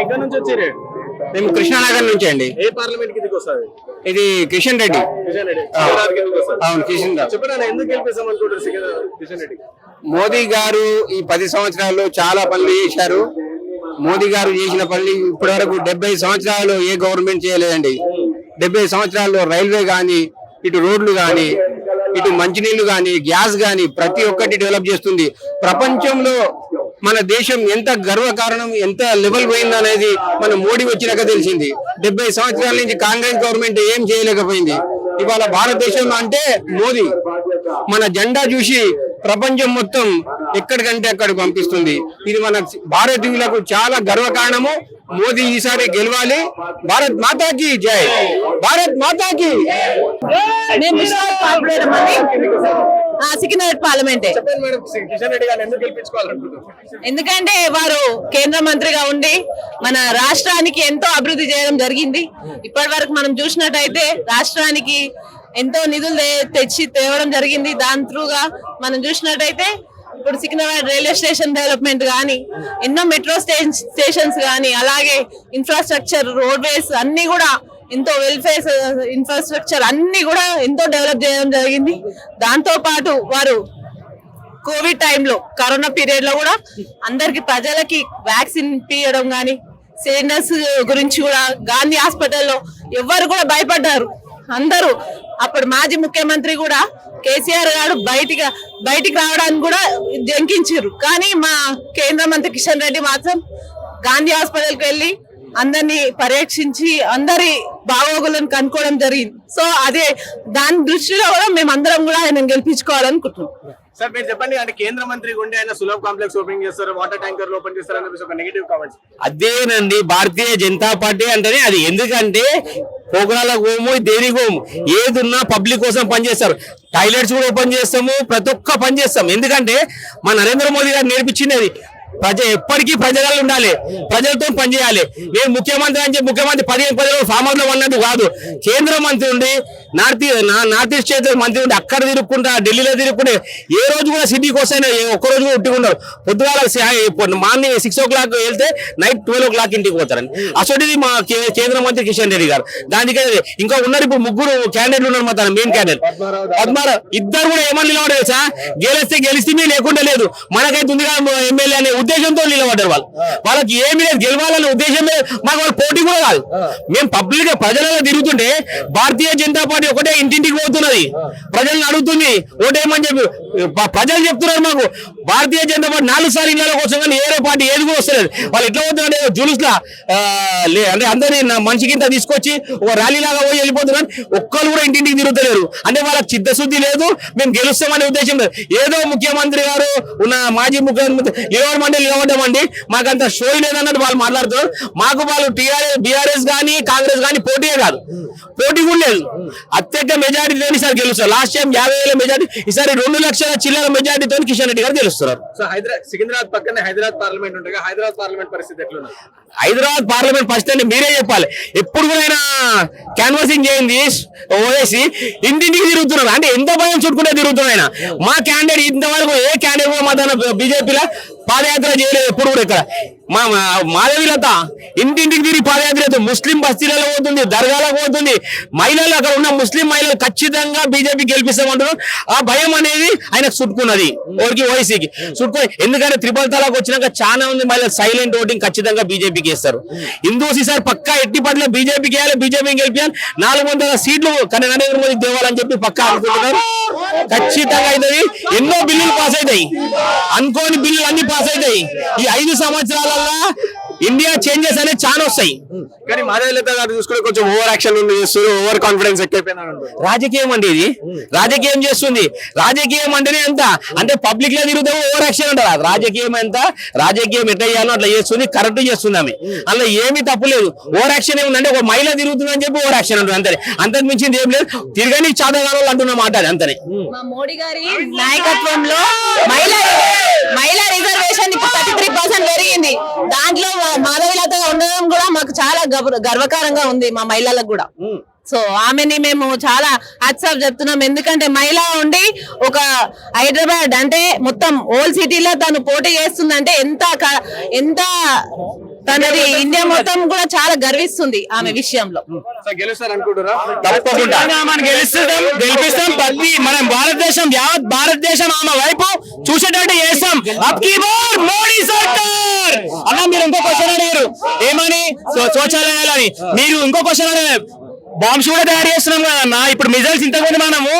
ఎక్కడి నుంచి వచ్చారు? మేము కృష్ణానగర్ నుంచి అండి. ఏ పార్లమెంట్ ఇది కిషన్ రెడ్డి. కిషన్ రెడ్డి. అవును కిషన్ రావు చెప్పండి ఎందుకు గెలిపిస్తాం అనుకుంటారు సికింద్రాబాద్ కిషన్ రెడ్డి? మోదీ గారు ఈ పది సంవత్సరాల్లో చాలా పనులు చేశారు. మోదీ గారు చేసిన పనులు ఇప్పటి వరకు డెబ్బై సంవత్సరాలు ఏ గవర్నమెంట్ చేయలేదండి. డెబ్బై సంవత్సరాల్లో రైల్వే గాని ఇటు రోడ్లు గాని ఇటు మంచినీళ్ళు గాని గ్యాస్ గాని ప్రతి ఒక్కటి డెవలప్ చేస్తుంది. ప్రపంచంలో మన దేశం ఎంత గర్వకారణం ఎంత లెవెల్ పోయింది అనేది మన మోడీ వచ్చినాక తెలిసింది. డెబ్బై సంవత్సరాల నుంచి కాంగ్రెస్ గవర్నమెంట్ ఏం చేయలేకపోయింది. ఇవాళ భారతదేశం అంటే మోదీ మన జెండా చూసి ప్రపంచం మొత్తం ఎక్కడికంటే అక్కడికి పంపిస్తుంది. ఇది మన భారతీయులకు చాలా గర్వకారణము. మోదీ ఈసారి గెలవాలి. భారత్ మాతాకి జై. భారత్ మాతాకి. సికింద్రాబాద్ పార్లమెంటే. ఎందుకంటే వారు కేంద్ర మంత్రిగా ఉండి మన రాష్ట్రానికి ఎంతో అభివృద్ధి చేయడం జరిగింది. ఇప్పటి వరకు మనం చూసినట్టయితే రాష్ట్రానికి ఎంతో నిధులు తెచ్చి తేవడం జరిగింది. దాని త్రూగా మనం చూసినట్టయితే ఇప్పుడు సికింద్రాబాద్ రైల్వే స్టేషన్ డెవలప్మెంట్ కానీ ఎన్నో మెట్రో స్టేషన్స్ కానీ అలాగే ఇన్ఫ్రాస్ట్రక్చర్ రోడ్వేస్ అన్ని కూడా ఎంతో వెల్ఫేర్ ఇన్ఫ్రాస్ట్రక్చర్ అన్ని కూడా ఎంతో డెవలప్ చేయడం జరిగింది. దాంతో పాటు వారు కోవిడ్ టైంలో కరోనా పీరియడ్లో కూడా అందరికి ప్రజలకి వ్యాక్సిన్ తీయడం కానీ సిలిండర్స్ గురించి కూడా గాంధీ హాస్పిటల్లో ఎవ్వరు కూడా భయపడ్డారు. అందరూ అప్పుడు మాజీ ముఖ్యమంత్రి కూడా కేసీఆర్ గారు బయటికి బయటికి రావడానికి కూడా జంకించారు. కానీ మా కేంద్ర మంత్రి కిషన్ రెడ్డి మాత్రం గాంధీ హాస్పిటల్కి వెళ్ళి అందరినీ పరీక్షించి అందరి బాగోగులను కనుక్కోవడం జరిగింది. సో అదే దాని దృష్టిలో కూడా మేము అందరం కూడా ఆయన గెలిపించుకోవాలనుకుంటున్నాం. సార్ మీరు చెప్పండి అంటే కేంద్ర మంత్రి ఉండి ఆయన సులభ్ కాంప్లెక్స్ ఓపెన్ చేస్తారు వాటర్ ట్యాంకర్ ఓపెన్ చేస్తారు అని ఒక నెగిటివ్ కామెంట్స్ అదేనండి భారతీయ జనతా పార్టీ అంటేనే అది. ఎందుకంటే పోకరాలకు పోము దేనికి పోము? ఏది ఉన్నా పబ్లిక్ కోసం పనిచేస్తారు టాయిలెట్స్ కూడా ఓపెన్ చేస్తాము ప్రతి ఒక్క పని చేస్తాం. ఎందుకంటే మా నరేంద్ర మోదీ గారు నేర్పించింది అది. ప్రజ ఎప్పటికీ ప్రజలలో ఉండాలి. ప్రజలతో పనిచేయాలి. నేను ముఖ్యమంత్రి అని చెప్పి ముఖ్యమంత్రి పదిహేను ఫామ్ హౌస్లో ఉన్నట్టు కాదు. కేంద్ర మంత్రి ఉండి నార్త్ నార్త్ ఈస్ట్ స్టేట్ మంత్రి ఉండి అక్కడ తిరుక్కుంటా ఢిల్లీలో తిరుక్కుంటే ఏ రోజు కూడా సిటీకి వస్తాయి ఒక్క రోజు కూడా ఉట్టుకున్నారు పొద్దుగాల మార్నింగ్ సిక్స్ ఓ క్లాక్ వెళ్తే నైట్ ట్వెల్వ్ ఓ క్లాక్ ఇంటికి పోతారని అసలుది మా కేంద్ర మంత్రి కిషన్ రెడ్డి గారు. దానికి ఇంకా ఉన్నారు ఇప్పుడు ముగ్గురు క్యాండిడేట్లు ఉన్నారు మా తన మెయిన్ క్యాండిడేట్ పద్మారావు ఇద్దరు కూడా ఏమని నిలబడలేదు తెలుసా? గెలిస్తే గెలిస్తే లేకుండా లేదు. మనకైతే ఉందిగా ఎమ్మెల్యే అనే ఉద్దేశంతో నిలబడ్డారు వాళ్ళు. వాళ్ళకి ఏమీ లేదు. గెలవాలనే ఉద్దేశం లేదు మాకు వాళ్ళు పోటీ కూడా కాదు. మేము పబ్లిక్ ప్రజలలో తిరుగుతుంటే భారతీయ జనతా పార్టీ ఒకటే ఇంటింటికి పోతున్నది. ప్రజల్ని అడుగుతుంది ఓటేమని చెప్పి ప్రజలు చెప్తున్నారు మాకు. భారతీయ జనతా పార్టీ నాలుగు సార్లు ఇళ్ళ కోసం కానీ ఏదో పార్టీ ఏది కూడా వస్తలేదు. వాళ్ళు ఎట్లా పోతున్నారు జూలుస్ లా అంటే అందరినీ నా మనిషి కింద తీసుకొచ్చి ఒక ర్యాలీ లాగా పోయి వెళ్ళిపోతున్నారు ఒక్కరు కూడా ఇంటింటికి తిరుగుతలేరు. అంటే వాళ్ళకి చిత్తశుద్ధి లేదు. మేము గెలుస్తామనే ఉద్దేశం లేదు. ఏదో ముఖ్యమంత్రి గారు ఉన్న మాజీ ముఖ్యమంత్రి నిలవడమంటే నిలవడమండి మాకు అంత షో లేదన్నట్టు వాళ్ళు మాట్లాడుతున్నారు మాకు వాళ్ళు టీఆర్ఎస్ బీఆర్ఎస్ కానీ కాంగ్రెస్ కానీ పోటీయే కాదు పోటీ కూడా లేదు అత్యధిక మెజారిటీతో ఈసారి గెలుస్తారు లాస్ట్ టైం యాభై వేల మెజారిటీ ఈసారి రెండు లక్షల చిల్లర మెజారిటీతో కిషన్ రెడ్డి గారు గెలుస్తున్నారు సికింద్రాబాద్ పక్కనే హైదరాబాద్ పార్లమెంట్ ఉంటుంది హైదరాబాద్ పార్లమెంట్ పరిస్థితి ఎట్లున్నది హైదరాబాద్ పార్లమెంట్ ఫస్ట్ అంటే మీరే చెప్పాలి ఎప్పుడు కూడా ఆయన క్యాన్వాసింగ్ చేయింది ఓవేసి ఇంటింటికి తిరుగుతున్నారు అంటే ఎంత భయం చుట్టుకుంటే తిరుగుతున్నారు ఆయన మా క్యాండిడేట్ ఇంతవరకు ఏ క్యాండిడేట్ కూడా మా తన బీజేపీలో పాదయాత్ర చేయలేదు ఎప్పుడు కూడా ఇక్కడ మా మాధవీలత ఇంటింటికి తిరిగి పాదయాత్ర ముస్లిం బస్తీలలో పోతుంది దర్గాలకు పోతుంది. మహిళలు అక్కడ ఉన్న ముస్లిం మహిళలు ఖచ్చితంగా బీజేపీ గెలిపిస్తామంటున్నారు ఆ భయం అనేది ఆయనకు చుట్టుకున్నది ఓడికి ఓవైసీకి చుట్టుకుని ఎందుకంటే త్రిపుల్ తలాకు వచ్చినాక చాలా మంది మహిళలు సైలెంట్ ఓటింగ్ ఖచ్చితంగా బీజేపీకి వేస్తారు హిందూస్ ఈసారి పక్కా ఎట్టి పట్ల బీజేపీకి వేయాలి బీజేపీకి గెలిపించాలి నాలుగు వందల సీట్లు కానీ నరేంద్ర మోదీ దేవాలని చెప్పి పక్కా అనుకుంటున్నారు. ఖచ్చితంగా అవుతుంది. ఎన్నో బిల్లులు పాస్ అవుతాయి. అనుకోని బిల్లులు అన్ని పాస్ అవుతాయి. ఈ ఐదు సంవత్సరాలలో ఇండియా చేంజెస్ అనేది చాలా వస్తాయి. కానీ మాధవీలత గారు చూసుకుంటే కొంచెం ఓవర్ యాక్షన్ చేస్తారు ఓవర్ కాన్ఫిడెన్స్ ఎక్కువైపోయిందని అంటారు రాజకీయం అంటే ఇది. రాజకీయం చేస్తుంది. రాజకీయం అంటేనే ఎంత? అంటే పబ్లిక్లో తిరుగుతే ఓవర్ యాక్షన్ అంటారు. రాజకీయం ఎంత? రాజకీయం ఎట్లా చేయాలో అట్లా చేస్తుంది కరెక్ట్ చేస్తుంది ఆమె. అందులో ఏమీ తప్పు లేదు. ఓవర్ యాక్షన్ ఏముందంటే ఒక మహిళ తిరుగుతుందని చెప్పి ఓవర్ యాక్షన్ అంటారు అంతే అంతకు మించింది ఏం లేదు. తిరగని చాదగాను అంటున్న మాట అది అంతనే మా మోడీ గారి నాయకత్వంలో మహిళా మహిళా గర్వకారంగా ఉంది మా మహిళలకు కూడా. సో ఆమెని మేము చాలా హ్యాట్సాప్ చెప్తున్నాం. ఎందుకంటే మహిళ ఉండి ఒక హైదరాబాద్ అంటే మొత్తం ఓల్డ్ సిటీలో తను పోటీ చేస్తుందంటే ఎంత ఎంత తనది ఇండియా మొత్తం కూడా చాలా గర్విస్తుంది ఆమె విషయంలో. తప్పకుండా. మనం గెలుస్తాం గెలిపిస్తాం. ప్రతి మనం భారతదేశం యావత్ భారతదేశం ఆమె వైపు చూసేటట్టు చేస్తాం. మోడీ సర్కార్! అన్న మీరు ఇంకో క్వశ్చన్ అడిగారు. ఏమని? శౌచాలయాలని మీరు ఇంకో క్వశ్చన్ అడిగారు బాంబ్స్ కూడా తయారు చేస్తున్నాం కదన్న ఇప్పుడు మిజైల్స్ ఇంతకుముందు మనము